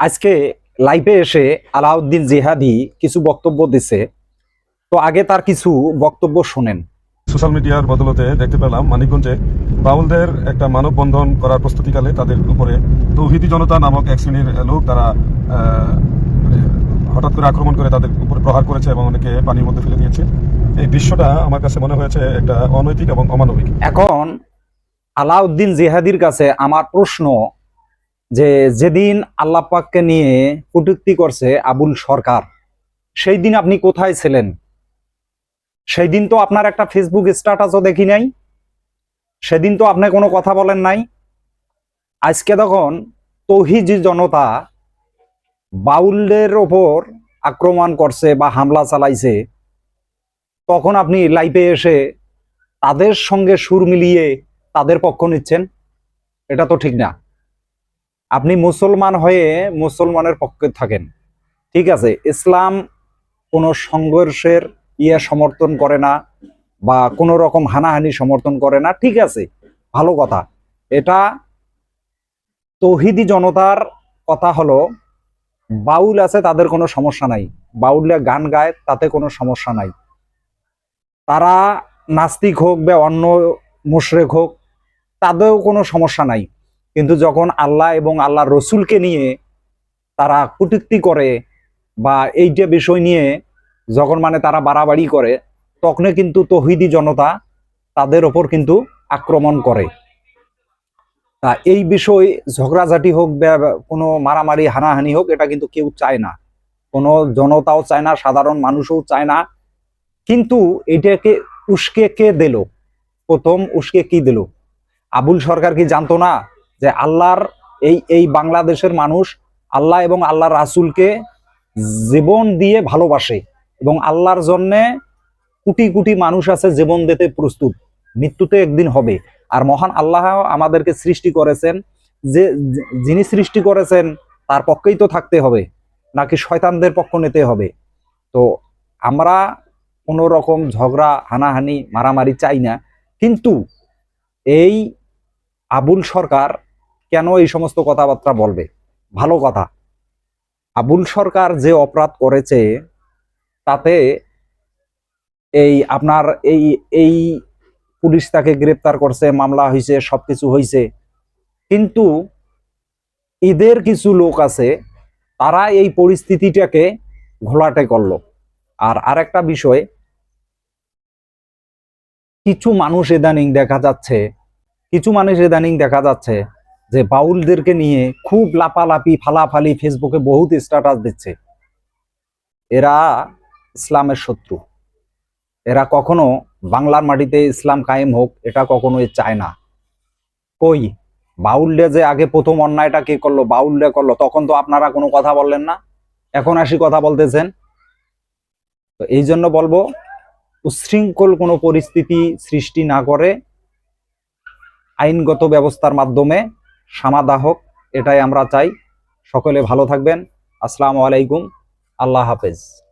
আজকে লাইভে এসে আলাউদ্দিন জিহাদি কিছু বক্তব্য দিছে। তো আগে তার কিছু বক্তব্য শোনেন। সোশ্যাল মিডিয়ার বদলতে দেখতে পেলাম মানিকগঞ্জে বাউলদের একটা মানববন্ধন করার প্রস্তুতিকালে তাদের উপরে তৌহিদি জনতা নামক এক শ্রেণির লোক তারা আহ, মানে হঠাৎ করে আক্রমণ করে তাদের উপরে প্রহার করেছে এবং অনেকে পানির মধ্যে ফেলে দিয়েছে। এই দৃশ্যটা আমার কাছে মনে হয়েছে একটা অনৈতিক এবং অমানবিক। এখন আলাউদ্দিন জিহাদির কাছে আমার প্রশ্ন যে যেদিন আল্লাহ পাককে নিয়ে কটূক্তি করছে আবুল সরকার, সেই দিন আপনি কোথায় ছিলেন? সেই দিন তো আপনার একটা ফেসবুক স্ট্যাটাসও দেখি নাই। সেদিন তো আপনি কোনো কথা বলেন নাই। আজকে তখন তৌহিদ জনতা বাউলদের ওপর আক্রমণ করছে বা হামলা চালাইছে। তখন আপনি লাইভে এসে তাদের সঙ্গে সুর মিলিয়ে তাদের পক্ষ নিচ্ছেন, এটা তো ঠিক না। আপনি মুসলমান হয়ে মুসলমানের পক্ষে থাকেন। ঠিক আছে, ইসলাম কোনো সংঘর্ষের ইয়ে সমর্থন করে না বা কোনো রকম হানাহানি সমর্থন করে না। ঠিক আছে, ভালো কথা। এটা তৌহিদি জনতার কথা হলো, বাউল আছে তাদের কোনো সমস্যা নাই। বাউলে গান গায় তাতে কোনো সমস্যা নাই। তারা নাস্তিক হোক বা অন্য মুশরেক হোক, তাদেরও কোনো সমস্যা নাই। কিন্তু যখন আল্লাহ এবং আল্লাহ রসুলকে নিয়ে তারা কুটুক্তি করে বা এইটা বিষয় নিয়ে যখন মানে তারা বাড়াবাড়ি করে, তখন কিন্তু তহিদি জনতা তাদের ওপর কিন্তু আক্রমণ করে। তা এই বিষয় ঝগড়াঝাটি হোক বা কোনো মারামারি, হানাহানি হোক, এটা কিন্তু কেউ চায় না। কোনো জনতাও চায় না, সাধারণ মানুষও চায় না। কিন্তু এটাকে উস্কে কে দিল? প্রথম উস্কে কি দিল? আবুল সরকার কি জানতো না যে আল্লাহর এই এই বাংলাদেশের মানুষ আল্লাহ এবং আল্লাহ রাসুলকে জীবন দিয়ে ভালোবাসে এবং আল্লাহর জন্যে কোটি কোটি মানুষ আছে জীবন দিতে প্রস্তুত। মৃত্যুতে একদিন হবে। আর মহান আল্লাহ আমাদেরকে সৃষ্টি করেছেন যে- যিনি সৃষ্টি করেছেন তার পক্ষেই তো থাকতে হবে, নাকি শয়তানদের পক্ষ নিতে হবে। তো আমরা কোনো রকম ঝগড়া, হানাহানি, মারামারি চাই না। কিন্তু এই আবুল সরকার কেন এই সমস্ত কথাবার্তা বলবে? ভালো কথা। আবুল সরকার যে অপরাধ করেছে, তাতে এই আপনার এই এই পুলিশ তাকে গ্রেপ্তার করছে, মামলা হয়েছে সবকিছু হয়েছে কিন্তু এদের কিছু লোক আছে, তারা এই পরিস্থিতিটাকে ঘোলাটে করল। আর আরেকটা বিষয়, কিছু মানুষ ইদানিং দেখা যাচ্ছে, কিছু মানুষ ইদানিং দেখা যাচ্ছে যে বাউলদেরকে নিয়ে খুব লাপালাপি, ফালাফালি ফেসবুকে বহুত স্ট্যাটাস দিচ্ছে। এরা ইসলামের শত্রু। এরা কখনো বাংলার মাটিতে ইসলাম কায়েম হোক, এটা কখনোই চায় না। কই? বাউলডে যে আগে প্রথম অন্যায়টা কে করল বাউলডে করল, তখন তো আপনারা কোনো কথা বললেন না। এখন আসি কথা বলতেছেন। তো এই জন্য বলব উচ্ছৃঙ্খল কোনো পরিস্থিতি সৃষ্টি না করে আইনগত ব্যবস্থার মাধ্যমে সমাধা হোক এটাই আমরা চাই। সকলে ভালো থাকবেন। আসসালামু আলাইকুম। আল্লাহ হাফেজ।